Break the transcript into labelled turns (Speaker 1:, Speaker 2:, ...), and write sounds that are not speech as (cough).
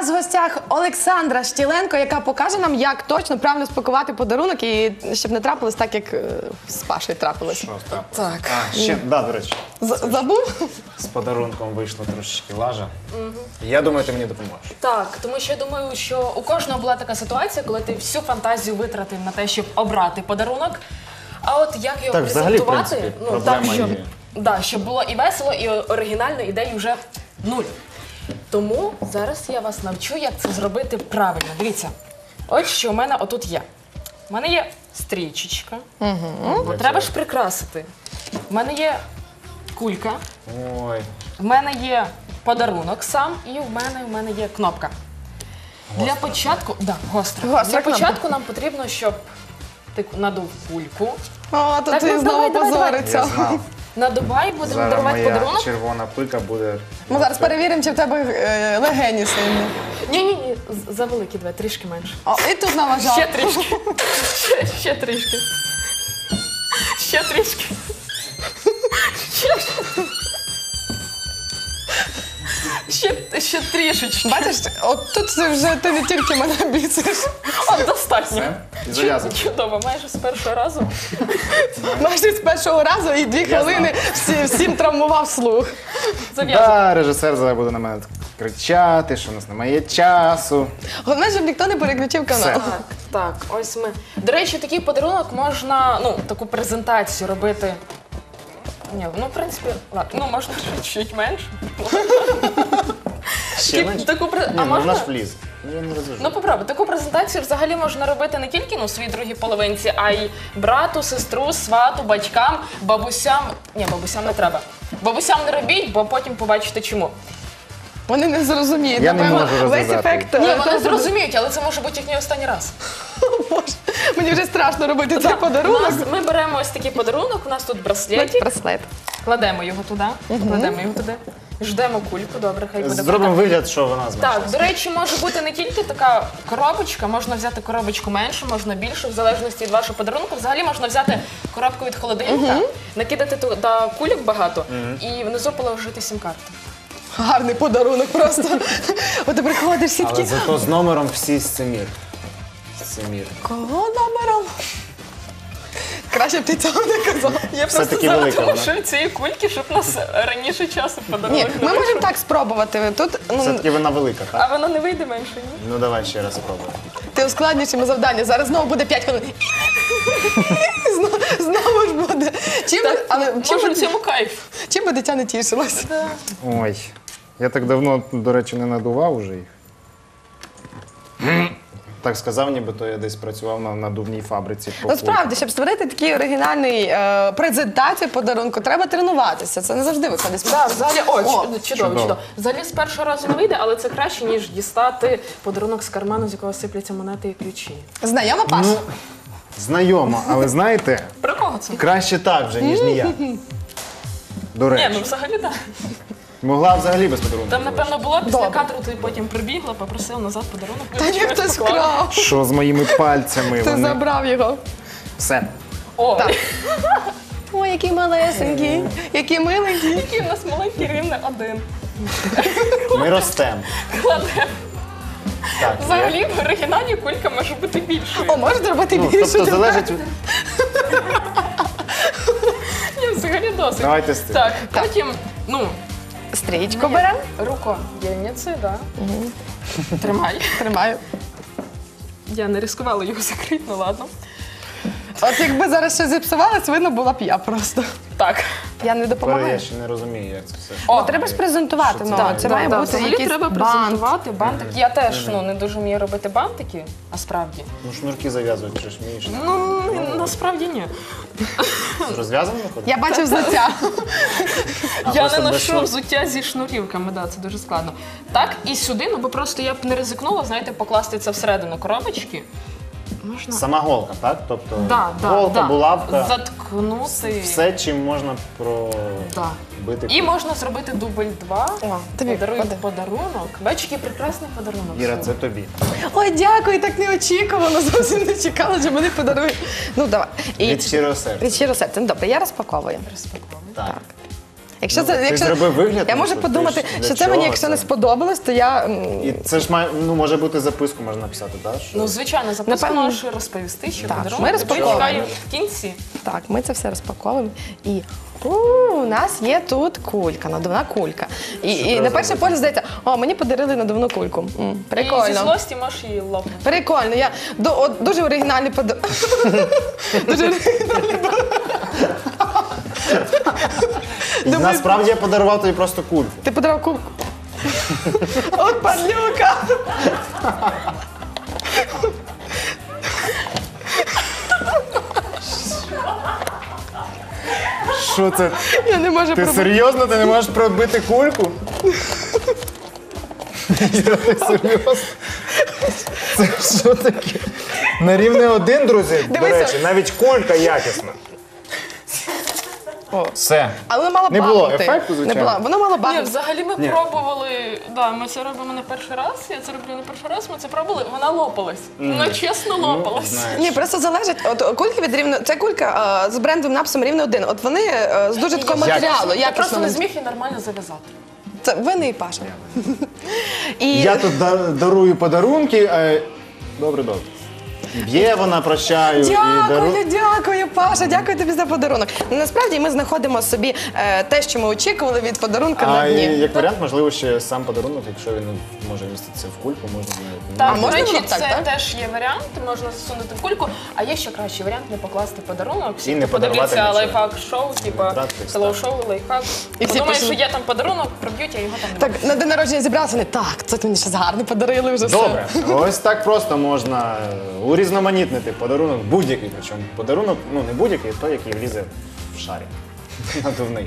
Speaker 1: нас в гостях Олександра Штіленко, яка покаже нам, як точно правильно спакувати подарунок і щоб не трапилось так, як е, з Пашею трапилось.
Speaker 2: Що так?
Speaker 1: Так.
Speaker 2: А, ще, да, до речі,
Speaker 1: З- Забув?
Speaker 2: з подарунком вийшло трошечки лажа. Я думаю, ти мені допоможеш.
Speaker 3: Так, тому що я думаю, що у кожного була така ситуація, коли ти всю фантазію витратив на те, щоб обрати подарунок. А от як його
Speaker 2: Так, взагалі, в
Speaker 3: презентувати,
Speaker 2: принципі,
Speaker 3: ну так,
Speaker 2: проблема
Speaker 3: щоб,
Speaker 2: є.
Speaker 3: да, щоб було і весело, і оригінально, ідей вже нуль. Тому зараз я вас навчу, як це зробити правильно. Дивіться, ось що у мене отут є. У мене є стрічечка. Угу. Треба ж прикрасити. У мене є кулька.
Speaker 2: Ой,
Speaker 3: В мене є подарунок сам, і в мене, в мене є кнопка. Для початку, да, гостра.
Speaker 1: Гостра
Speaker 3: Для
Speaker 1: кнопка.
Speaker 3: початку нам потрібно, щоб ти надув кульку.
Speaker 1: О, то
Speaker 3: Так,
Speaker 1: ти
Speaker 3: ну,
Speaker 1: знову
Speaker 3: давай, давай, давай.
Speaker 1: позориться.
Speaker 2: я знав.
Speaker 3: Надувай, будемо
Speaker 2: Зараз
Speaker 3: дарувати
Speaker 2: моя
Speaker 3: подарунок.
Speaker 2: червона пика буде.
Speaker 1: Ми зараз перевіримо, чи в тебе е, легені сильні.
Speaker 3: Ні, ні, ні, за великі два, трішки менше.
Speaker 1: О, і тут наважав.
Speaker 3: Ще трішки. Ще, ще трішки. Ще трішки. Ще, ще, ще трішечки.
Speaker 1: Бачиш, от тут ти вже ти не тільки мене бісиш.
Speaker 3: От достатньо.
Speaker 2: Все? І зав'язуємо.
Speaker 3: Чудово, майже з першого разу.
Speaker 1: Майже з першого разу і дві хвилини всі, всім травмував слух.
Speaker 3: Зав'язуємо.
Speaker 2: Да, режисер зараз буде на мене кричати, що у нас немає часу.
Speaker 1: Головне, щоб ніхто не переключив канал.
Speaker 2: Все.
Speaker 3: Так, так, ось ми. До речі, такий подарунок можна, ну, таку презентацію робити. Ні, ну, в принципі, ладно, ну можна (laughs) чуть менше.
Speaker 2: Ще?
Speaker 3: Таку, пре-
Speaker 2: Ні,
Speaker 3: а
Speaker 2: ну
Speaker 3: можна?
Speaker 2: наш вліз. Ну, Я не розв'яжу.
Speaker 3: Ну, попробуй, таку презентацію взагалі можна робити не тільки ну, своїй другій половинці, а й брату, сестру, свату, батькам, бабусям. Ні, бабусям не треба. Бабусям не робіть, бо потім побачите чому.
Speaker 1: Вони не зрозуміють.
Speaker 2: Я не
Speaker 1: Напевно,
Speaker 2: можу
Speaker 1: весь
Speaker 2: розв'язати.
Speaker 1: ефект.
Speaker 3: Ні,
Speaker 1: е,
Speaker 3: вони
Speaker 1: того,
Speaker 3: зрозуміють, але це може бути їхній останній раз. (laughs)
Speaker 1: Боже, мені вже страшно робити цей
Speaker 3: У
Speaker 1: подарунок.
Speaker 3: нас, ми беремо ось такий подарунок, у нас тут браслетик.
Speaker 1: Браслет.
Speaker 3: Кладемо його туди, кладемо його туди. Ждемо кульку, добре, хай буде
Speaker 2: Зробимо
Speaker 3: кулька.
Speaker 2: вигляд, що вона
Speaker 3: Так, до речі, може бути не тільки така коробочка, можна взяти коробочку меншу, можна більшу, в залежності від вашого подарунку. Взагалі можна взяти коробку від холодильника, накидати туди кульок багато і внизу положити сім-карту.
Speaker 1: Гарний подарунок просто. (laughs) От ти приходиш всі
Speaker 2: Але зато з номером всі з Семір. Семір.
Speaker 1: Кого номером? Краще б ти цього не казав.
Speaker 3: Я
Speaker 2: Все-таки велика вона.
Speaker 3: що цієї кульки, щоб нас раніше часу
Speaker 1: Ні,
Speaker 3: подарунок.
Speaker 1: ми можемо так спробувати. Тут ну,
Speaker 2: Все-таки вона велика,
Speaker 3: А
Speaker 2: так?
Speaker 3: воно не вийде менше, ні?
Speaker 2: Ну давай ще раз спробуємо.
Speaker 1: ти ускладнюєш йому завдання. Зараз знову буде 5 хвилин. Знову, знову ж буде. Чим, би- але, чим,
Speaker 3: Може,
Speaker 1: би,
Speaker 3: цьому кайф.
Speaker 1: чим би дитя не тішилось?
Speaker 2: Ой. Я так давно, до речі, не надував уже їх. Так сказав, нібито я десь працював на надувній фабриці. по
Speaker 1: Насправді, щоб створити такий оригінальний е, презентацію подарунку, треба тренуватися. Це не завжди виходить.
Speaker 3: Так, взагалі, о,
Speaker 1: О,
Speaker 3: чудово, чудово,
Speaker 2: чудово.
Speaker 3: Взагалі з першого разу не вийде, але це краще, ніж дістати подарунок з карману, з якого сипляться монети і ключі.
Speaker 1: Знайома Паш?
Speaker 2: Ну, Знайомо, але знаєте,
Speaker 3: Про кого це?
Speaker 2: краще так вже, ніж ніяк. До
Speaker 3: Ні, ну взагалі так.
Speaker 2: Могла взагалі без подарунку.
Speaker 3: Там, напевно, було після
Speaker 1: Добре.
Speaker 3: кадру, ти потім прибігла, попросила назад подарунок.
Speaker 1: Та ні, хтось вкрав.
Speaker 2: Що з моїми пальцями?
Speaker 1: Ти
Speaker 2: Вони...
Speaker 1: забрав його.
Speaker 2: Все.
Speaker 3: О,
Speaker 1: Так. Ой, який малесенький, який миленький.
Speaker 3: який в нас маленький рівне один.
Speaker 2: Ми ростемо. Так, є.
Speaker 3: Взагалі в оригіналі кулька може бути більшою.
Speaker 1: О, можеш зробити
Speaker 2: Ну,
Speaker 1: більше.
Speaker 2: тобто залежить від...
Speaker 3: Ні, взагалі досить.
Speaker 2: Давайте з цим.
Speaker 3: Так, потім, ну,
Speaker 1: Стрічку беремо.
Speaker 3: рукодільниці, да. Тримай.
Speaker 1: Тримаю.
Speaker 3: Я не ризикувала його закрити, ну ладно.
Speaker 1: От якби зараз ще зіпсувалось, видно була б я просто.
Speaker 3: Так.
Speaker 1: Я не
Speaker 2: Тепер я ще не розумію, як це все.
Speaker 1: Ну, треба ж презентувати. Ну,
Speaker 2: це?
Speaker 1: має бути
Speaker 3: Взагалі
Speaker 1: якийсь
Speaker 3: треба
Speaker 1: бант.
Speaker 3: презентувати бантик. Я теж ну, не дуже вмію робити бантики, а справді.
Speaker 2: Ну, шнурки зав'язувати чи ж вмієш?
Speaker 3: Ну, насправді ні.
Speaker 2: З розв'язаними?
Speaker 1: Я бачив взуття. (laughs)
Speaker 3: Я не ношу взуття зі шнурівками, да, це дуже складно. Так, і сюди, ну бо просто я б не ризикнула, знаєте, покласти це всередину коробочки. Можна.
Speaker 2: Сама голка, так? Тобто
Speaker 3: Да, да,
Speaker 2: голка,
Speaker 3: да.
Speaker 2: булавка,
Speaker 3: Заткнути.
Speaker 2: все, чим можна
Speaker 3: Да.
Speaker 2: пробити.
Speaker 3: І можна зробити дубль 2.
Speaker 1: О, тобі
Speaker 3: подарунок. Бачиш, який прекрасний подарунок.
Speaker 2: Іра, це тобі.
Speaker 1: Ой, дякую, так неочікувано. (laughs) Зовсім не чекала, що мене подарують. Ну, давай. І
Speaker 2: Від щирого серця.
Speaker 1: від щиро серця. Ну, добре, я розпаковую.
Speaker 3: Розпаковуй.
Speaker 2: Так.
Speaker 1: Якщо
Speaker 2: Ну,
Speaker 1: це,
Speaker 2: ти
Speaker 1: якщо
Speaker 2: зробив вигляд,
Speaker 1: я
Speaker 2: ну,
Speaker 1: можу
Speaker 2: ти
Speaker 1: подумати,
Speaker 2: ж для
Speaker 1: що це мені,
Speaker 2: чого
Speaker 1: якщо не
Speaker 2: це?
Speaker 1: сподобалось, то я м,
Speaker 2: І це ж має, ну, може бути записку, можна написати, так? Що...
Speaker 3: Ну, звичайно, записку
Speaker 1: Напевно-
Speaker 3: можеш розповісти, що
Speaker 1: Так,
Speaker 3: подарунок
Speaker 1: ми розпаковуємо.
Speaker 3: в кінці.
Speaker 1: так, ми це все розпаковуємо. І у, у нас є тут кулька, надувна кулька. І, і на перший погляд здається, о, мені подарили надувну кульку. М,
Speaker 3: І зі
Speaker 1: прикольно.
Speaker 3: злості можеш її лопнути.
Speaker 1: Прикольно. Я до, от, дуже оригінальний подарунок. (laughs) дуже оригінальний (laughs)
Speaker 2: І насправді я подарував тобі просто кульку.
Speaker 1: Ти подарував кульку. От падлюка.
Speaker 2: Що це?
Speaker 1: Я не можу
Speaker 2: Ти
Speaker 1: пробити.
Speaker 2: серйозно? Ти не можеш пробити кульку? Іра, ти серйозно? Це що таке? На рівне один, друзі, до
Speaker 1: Дивися.
Speaker 2: речі, навіть кулька якісна.
Speaker 1: О.
Speaker 2: Все.
Speaker 1: Але мала
Speaker 2: Не було
Speaker 1: бахнути.
Speaker 2: ефекту,
Speaker 1: Не
Speaker 2: звичайно.
Speaker 1: була. Вона мала
Speaker 3: Ні,
Speaker 1: бахнути.
Speaker 3: взагалі ми
Speaker 2: Ні.
Speaker 3: пробували. Да, ми це робимо не перший раз. Я це роблю не перший раз. Ми це пробували. Вона лопалась. Вона чесно лопалась.
Speaker 2: знаєш.
Speaker 1: Ні, просто залежить. От кульки від рівно. Це кулька е, з брендовим написом рівно один. От вони е, з дуже такого
Speaker 2: Якісно.
Speaker 1: матеріалу.
Speaker 3: Я просто не зміг її нормально зав'язати.
Speaker 1: Це винний і Паша. (laughs) І
Speaker 2: Я тут да- дарую подарунки. е, Добре, добре. Б'є вона, прощаю. і дару...
Speaker 1: Дякую, дякую, Паша. Дякую тобі за подарунок. Насправді ми знаходимо собі е, те, що ми очікували від подарунка
Speaker 2: А
Speaker 1: на
Speaker 2: і,
Speaker 1: дні.
Speaker 2: як варіант, можливо, ще сам подарунок, якщо він може міститися в кульку, можна навіть.
Speaker 3: Так,
Speaker 1: можна
Speaker 3: речі,
Speaker 1: було б
Speaker 3: це
Speaker 1: так?
Speaker 3: теж є варіант, можна засунути в кульку, а є ще кращий варіант не покласти подарунок. Всі,
Speaker 2: І не
Speaker 3: хто подивляться
Speaker 2: подарувати
Speaker 3: лайфхак шоу, типа село
Speaker 2: так.
Speaker 3: шоу, лайфхак.
Speaker 1: І всі
Speaker 3: Подумаєш, що є там подарунок, проб'ють, а його там немає.
Speaker 1: Так, на день народження зібралися, вони так, це мені щось гарне подарили вже все.
Speaker 2: Добре, ось так просто можна е, урізноманітнити подарунок будь-який. Причому подарунок, ну не будь-який, той, який влізе в шарі. (laughs) Надувний.